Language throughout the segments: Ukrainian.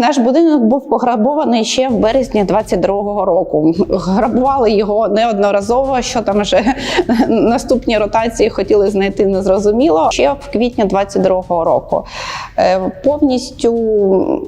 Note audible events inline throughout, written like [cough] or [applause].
Наш будинок був пограбований ще в березні 22-го року. Грабували його неодноразово. Що там вже [laughs] наступні ротації хотіли знайти, незрозуміло. Ще в квітні 22-го року. Е, Повністю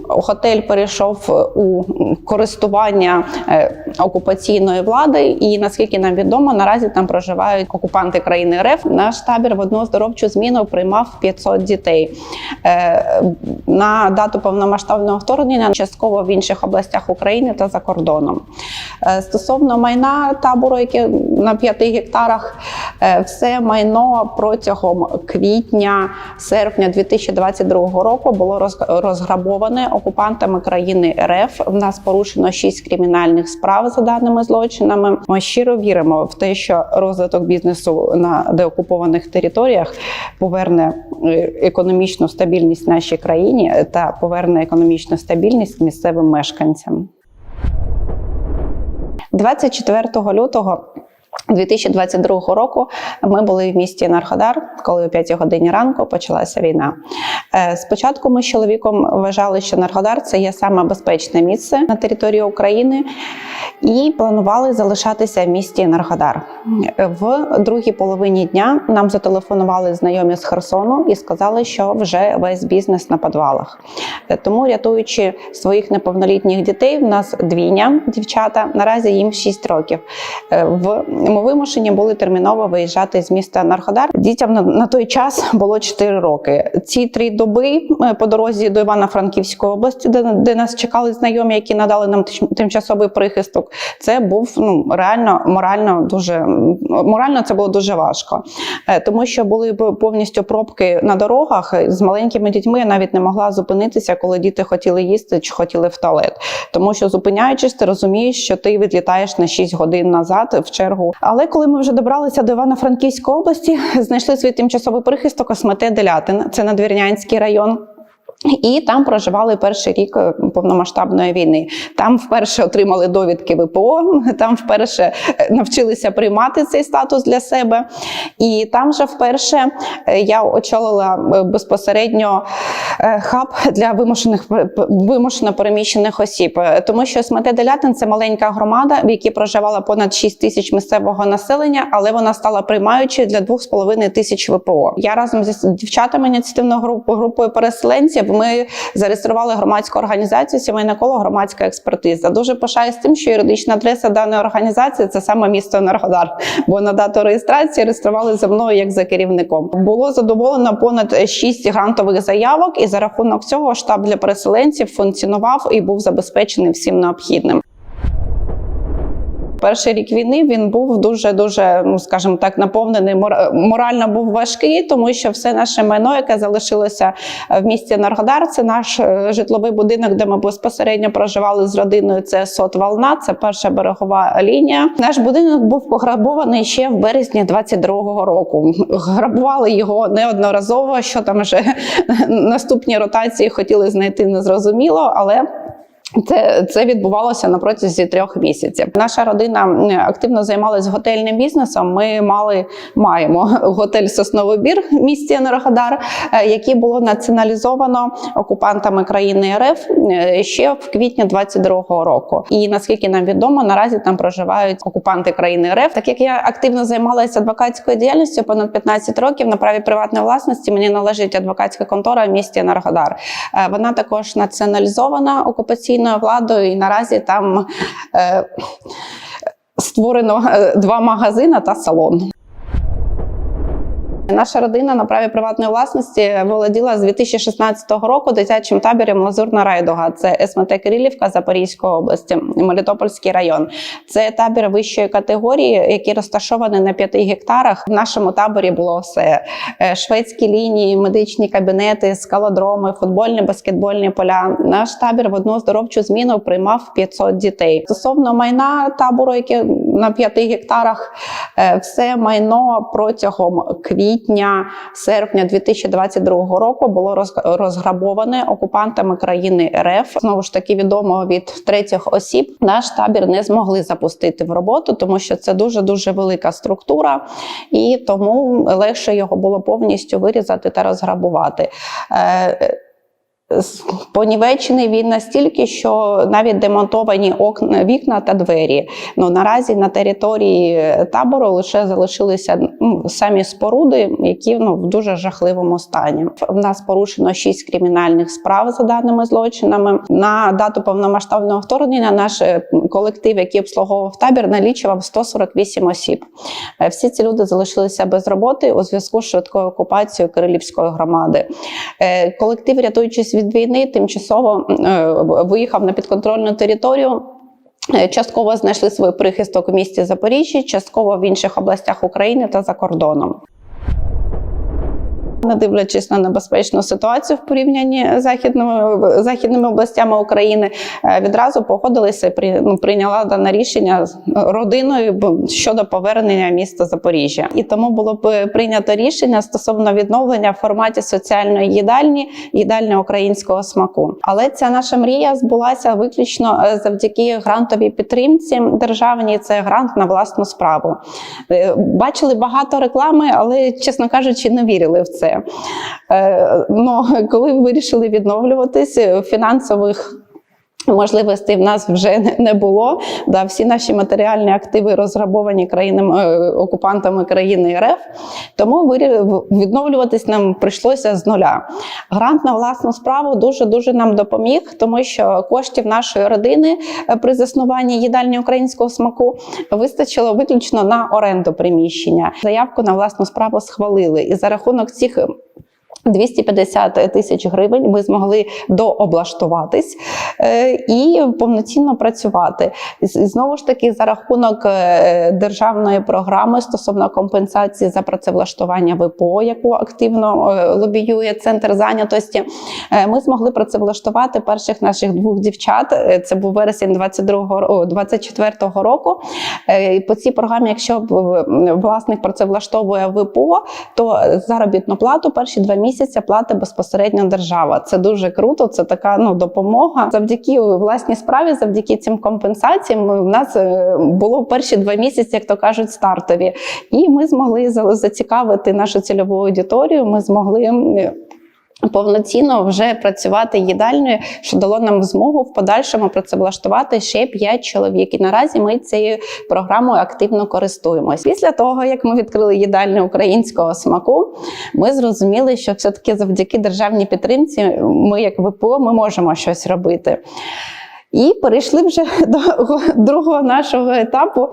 готель перейшов у користування е, окупаційної влади, і наскільки нам відомо, наразі там проживають окупанти країни РФ. Наш табір в одну оздоровчу зміну приймав 500 дітей. Е, На дату повномасштабного вторгнення частково в інших областях України та за кордоном. Е, Стосовно майна табору, яке на 5 гектарах, е, все майно протягом квітня-серпня 2022 року було розграбоване окупантами країни РФ. В нас порушено 6 кримінальних справ за даними злочинами. Ми щиро віримо в те, що розвиток бізнесу на деокупованих територіях поверне е, економічну стабільність нашій країні та поверне економічну стабільність місцевим мешканцям. 24 лютого 2022 року ми були в місті Нарходар, коли о 5 годині ранку почалася війна. Е, Спочатку ми з чоловіком вважали, що Нарходар це є саме безпечне місце на території України, і планували залишатися в місті Нарходар. В другій половині дня нам зателефонували знайомі з Херсону і сказали, що вже весь бізнес на підвалах. Е, Тому, рятуючи своїх неповнолітніх дітей, в нас двійня дівчата. Наразі їм 6 років. Е, В ми вимушені були терміново виїжджати з міста Нарходар. Дітям на, той час було 4 роки. Ці три доби е, по дорозі до Івано-Франківської області, де, де нас чекали знайомі, які надали нам тим- тимчасовий прихисток. Це був ну реально морально дуже морально це було дуже важко, Е, тому що були повністю пробки на дорогах з маленькими дітьми. Я навіть не могла зупинитися, коли діти хотіли їсти чи хотіли в туалет. Тому що зупиняючись, ти розумієш, що ти відлітаєш на 6 годин назад в чергу. Але коли ми вже добралися до Івано-Франківської області, знайшли свій тимчасовий прихисток Осмете Делятин, це Надвірнянський район. І там проживали перший рік е, повномасштабної війни. Там вперше отримали довідки ВПО, там вперше е, навчилися приймати цей статус для себе. І там же вперше е, я очолила безпосередньо хаб для вимушених вимушено переміщених осіб, тому що Смете Делятин це маленька громада, в якій проживала понад 6 тисяч місцевого населення, але вона стала приймаючою для 2,5 тисяч ВПО. Я разом зі дівчатами ініціативною групою, групою переселенців ми зареєстрували громадську організацію Сімейне коло громадська експертиза. Дуже пишаюсь тим, що юридична адреса даної організації це саме місто Енергодар, бо на дату реєстрації реєстрували за мною як за керівником. Було задоволено понад 6 грантових заявок, і за рахунок цього штаб для переселенців функціонував і був забезпечений всім необхідним. Перший рік війни він був дуже дуже, ну скажімо так, наповнений мор- морально був важкий, тому що все наше майно, яке залишилося в місті Наргодар, це наш е, житловий будинок, де ми безпосередньо проживали з родиною. Це сот Волна, це перша берегова лінія. Наш будинок був пограбований ще в березні 22-го року. Грабували його неодноразово. Що там вже [laughs] наступні ротації хотіли знайти, незрозуміло, але. Це, це відбувалося на протязі трьох місяців. Наша родина активно займалася готельним бізнесом. Ми мали маємо [laughs] готель Сосновий Бір в місті Енергодар, е, який було націоналізовано окупантами країни РФ е, ще в квітні 22-го року. І наскільки нам відомо, наразі там проживають окупанти країни РФ. Так як я активно займалася адвокатською діяльністю понад 15 років на праві приватної власності, мені належить адвокатська контора в місті Енергодар. Е, Вона також націоналізована окупаційною владою, і наразі там е, створено е, два магазини та салон. Наша родина на праві приватної власності володіла з 2016 року дитячим табором Лазурна Райдуга. Це СМТ Кирилівка Запорізької області, Мелітопольський район. Це табір вищої категорії, який розташований на 5 гектарах. В нашому таборі було все: Е, шведські лінії, медичні кабінети, скалодроми, футбольні, баскетбольні поля. Наш табір в одну оздоровчу зміну приймав 500 дітей. Стосовно майна табору, яке на 5 гектарах, е, все майно протягом квітня, серпня 2022 року було розграбоване окупантами країни РФ. Знову ж таки відомо від третіх осіб. Наш табір не змогли запустити в роботу, тому що це дуже дуже велика структура, і тому легше його було повністю вирізати та розграбувати. Понівечений він настільки, що навіть демонтовані окна, вікна та двері. Ну наразі на території табору лише залишилися ну, самі споруди, які ну в дуже жахливому стані. В нас порушено шість кримінальних справ за даними злочинами. На дату повномасштабного вторгнення наш е, колектив, який обслуговував табір, налічував 148 осіб. Е, Всі ці люди залишилися без роботи у зв'язку з швидкою окупацією Кирилівської громади. Е, Колектив, рятуючись від війни, тимчасово е, виїхав на підконтрольну територію. Е, Частково знайшли свій прихисток в місті Запоріжжя, частково в інших областях України та за кордоном. Не дивлячись на небезпечну ситуацію в порівнянні з західними, західними областями України, е, відразу погодилися і ну, прийняла дане рішення з родиною щодо повернення міста Запоріжжя. І тому було б прийнято рішення стосовно відновлення в форматі соціальної їдальні, їдальні українського смаку. Але ця наша мрія збулася виключно е, завдяки грантовій підтримці державній. Це грант на власну справу. Е, Бачили багато реклами, але, чесно кажучи, не вірили в це. Е, Ну, коли вирішили відновлюватись, е, фінансових. Можливостей в нас вже не- було. Да, всі наші матеріальні активи розграбовані країнами е, окупантами країни РФ. Тому відновлюватись нам прийшлося з нуля. Грант на власну справу дуже дуже нам допоміг, тому що коштів нашої родини е, при заснуванні їдальні українського смаку вистачило виключно на оренду приміщення. Заявку на власну справу схвалили, і за рахунок цих 250 тисяч гривень ми змогли дооблаштуватись е, і повноцінно працювати. І знову ж таки, за рахунок е, державної програми стосовно компенсації за працевлаштування ВПО, яку активно е, лобіює центр зайнятості, ми змогли працевлаштувати перших наших двох дівчат. Це був вересень 22 ро- о, 24 року. По цій програмі, якщо власник працевлаштовує ВПО, то заробітну плату перші два місяці платить безпосередньо держава. Це дуже круто. Це така ну допомога. Завдяки власній справі, завдяки цим компенсаціям, У нас е, було перші два місяці, як то кажуть, стартові, і ми змогли зацікавити нашу цільову аудиторію. Ми змогли. Повноцінно вже працювати їдальною, що дало нам змогу в подальшому працевлаштувати ще 5 чоловік. І наразі ми цією програмою активно користуємось. Після того, як ми відкрили їдальню українського смаку, ми зрозуміли, що все-таки завдяки державній підтримці, ми, як ВПО, ми можемо щось робити. І перейшли вже [laughs] до другого нашого етапу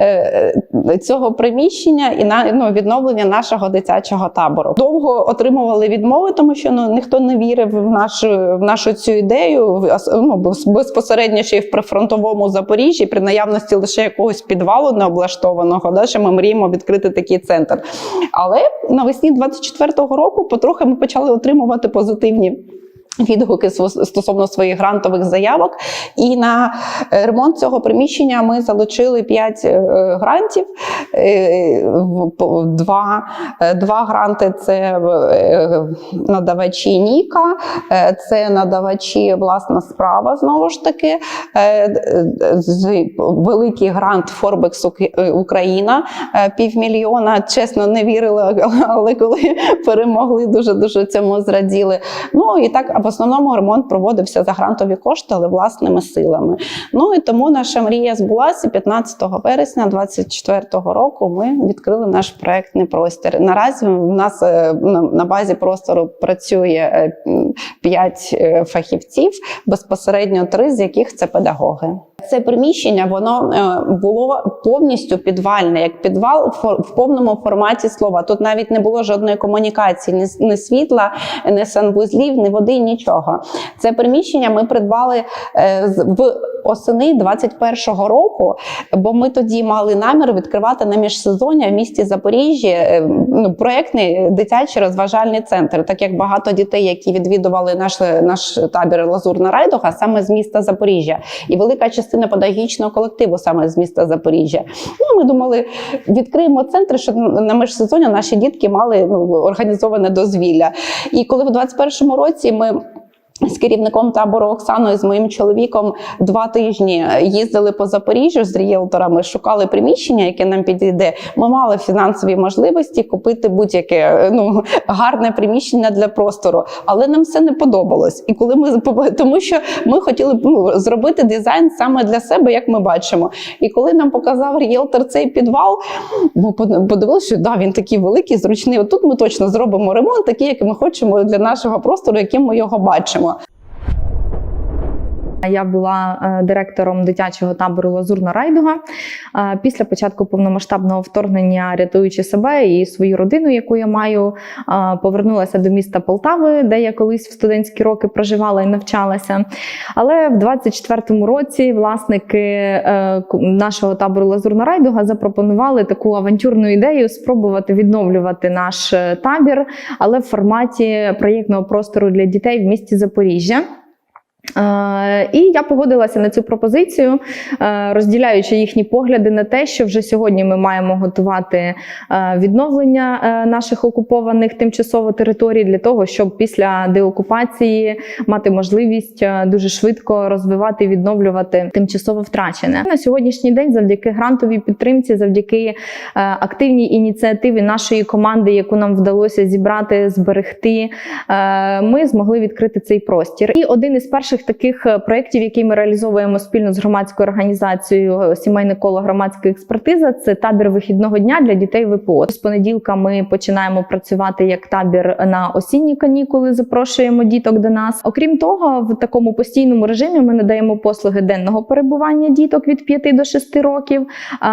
е, цього приміщення і на ну, відновлення нашого дитячого табору. Довго отримували відмови, тому що ну ніхто не вірив в нашу в нашу цю ідею. Ну, безпосередньо ще й в прифронтовому Запоріжжі, при наявності лише якогось підвалу необлаштованого, да, що ми мріємо відкрити такий центр. Але навесні 24-го року потрохи ми почали отримувати позитивні. Відгуки стосовно своїх грантових заявок, і на е, ремонт цього приміщення ми залучили 5 грантів. Е, в- по- Два, е, два гранти це е, надавачі Ніка, е, це надавачі власна справа знову ж таки. е, Великий грант Форбекс Україна е, півмільйона. Чесно, не вірила, але коли перемогли, дуже дуже цьому зраділи. Ну і так, а в основному ремонт проводився за грантові кошти, але власними силами. Ну і тому наша мрія збулася 15 вересня 2024 року. Ми відкрили наш проектний простір. Наразі в нас е, на- базі простору працює 5 фахівців, безпосередньо три з яких це педагоги. Це приміщення воно е, було повністю підвальне, як підвал в повному форматі слова. Тут навіть не було жодної комунікації, ні, світла, ні санвузлів, ні води, нічого. Це приміщення ми придбали е, в осени 21-го року, бо ми тоді мали намір відкривати на міжсезоння в місті Запоріжжя е, ну, проєктний дитячий розважальний центр, так як багато дітей, які відвідували наш, наш табір Лазурна Райдуга, саме з міста Запоріжжя, і велика частина педагогічного колективу саме з міста Запоріжжя. Ну, ми думали, відкриємо центр, щоб на міжсезоння наші дітки мали ну, організоване дозвілля. І коли в 21-му році ми з керівником табору Оксаною, з моїм чоловіком два тижні їздили по Запоріжжю з рієлторами, шукали приміщення, яке нам підійде. Ми мали фінансові можливості купити будь-яке ну гарне приміщення для простору, але нам все не подобалось. І коли ми тому, що ми хотіли ну, зробити дизайн саме для себе, як ми бачимо. І коли нам показав рієлтор цей підвал, ми подивилися, що да, він такий великий, зручний. Отут ми точно зробимо ремонт, такий, як ми хочемо для нашого простору, яким ми його бачимо. Я була е, директором дитячого табору Лазурна Райдуга. Е, Після початку повномасштабного вторгнення, рятуючи себе і свою родину, яку я маю, е, повернулася до міста Полтави, де я колись в студентські роки проживала і навчалася. Але в 24-му році власники нашого табору Лазурна Райдуга запропонували таку авантюрну ідею спробувати відновлювати наш табір, але в форматі проєктного простору для дітей в місті Запоріжжя. Е, І я погодилася на цю пропозицію, е, розділяючи їхні погляди на те, що вже сьогодні ми маємо готувати е, відновлення наших окупованих тимчасово територій для того, щоб після деокупації мати можливість дуже швидко розвивати і відновлювати тимчасово втрачене. На сьогоднішній день, завдяки грантовій підтримці, завдяки активній ініціативі нашої команди, яку нам вдалося зібрати, зберегти, ми змогли відкрити цей простір. І один із перших таких е, проєктів, який ми реалізовуємо спільно з громадською організацією е, Сімейне коло громадська експертиза, це табір вихідного дня для дітей ВПО. З понеділка ми починаємо працювати як табір на осінні канікули. Запрошуємо діток до нас. Окрім того, в такому постійному режимі ми надаємо послуги денного перебування діток від 5 до 6 років.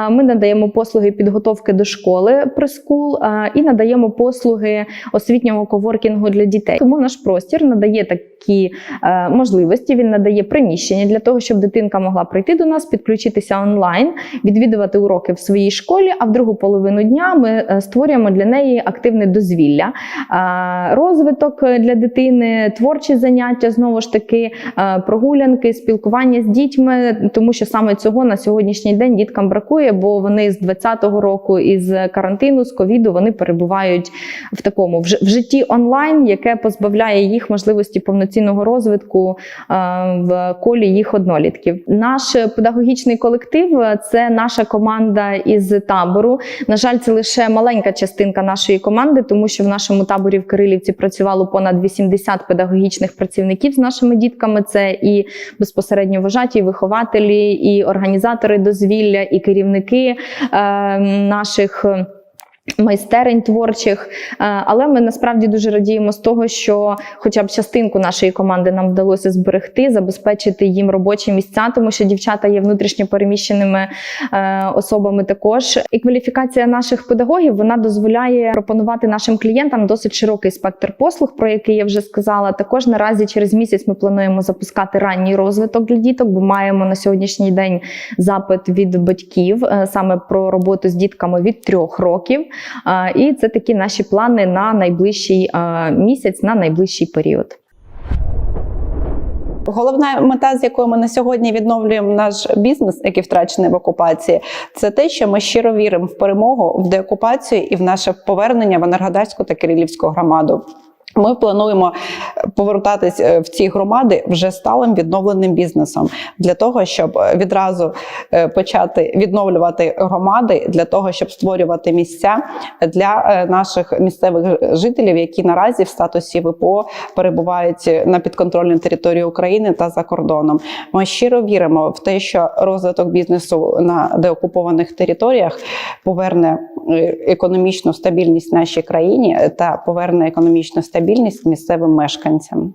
Ми надаємо послуги підготовки до школи прескул і надаємо послуги освітнього коворкінгу для дітей. Тому наш простір надає такі е, можливості. Він надає приміщення для того, щоб дитинка могла прийти до нас, підключитися онлайн, відвідувати уроки в своїй школі. А в другу половину дня ми е, створюємо для неї активне дозвілля, е, розвиток для дитини, творчі заняття знову ж таки, е, прогулянки, спілкування з дітьми, тому що саме цього на сьогоднішній день діткам бракує, бо вони з 20-го року із карантину, з ковіду, вони перебувають в такому в житті онлайн, яке позбавляє їх можливості повноцінного розвитку е, в колі їх однолітків. Наш педагогічний колектив е, це наша команда із табору. На жаль, це лише маленька частинка нашої команди, тому що в нашому таборі в Кирилівці працювало понад 80 педагогічних працівників з нашими дітками. Це і безпосередньо вожаті, і вихователі, і організатори дозвілля, і керівники е, наших. Майстерень творчих, Е, але ми насправді дуже радіємо з того, що хоча б частинку нашої команди нам вдалося зберегти, забезпечити їм робочі місця, тому що дівчата є внутрішньо переміщеними е, особами також. І кваліфікація наших педагогів вона дозволяє пропонувати нашим клієнтам досить широкий спектр послуг, про який я вже сказала. Також наразі через місяць ми плануємо запускати ранній розвиток для діток, бо маємо на сьогоднішній день запит від батьків е, саме про роботу з дітками від трьох років. І це такі наші плани на найближчий місяць, на найближчий період. Головна мета, з якою ми на сьогодні відновлюємо наш бізнес, який втрачений в окупації, це те, що ми щиро віримо в перемогу, в деокупацію і в наше повернення в Енергодарську та Кирилівську громаду. Ми плануємо повертатись е, в ці громади вже сталим відновленим бізнесом для того, щоб е, відразу е, почати відновлювати громади, для того, щоб створювати місця для е, наших місцевих жителів, які наразі в статусі ВПО перебувають на підконтрольній території України та за кордоном. Ми щиро віримо в те, що розвиток бізнесу на деокупованих територіях поверне е, економічну стабільність нашій країні та поверне економічну стабільність місцевим мешканцям.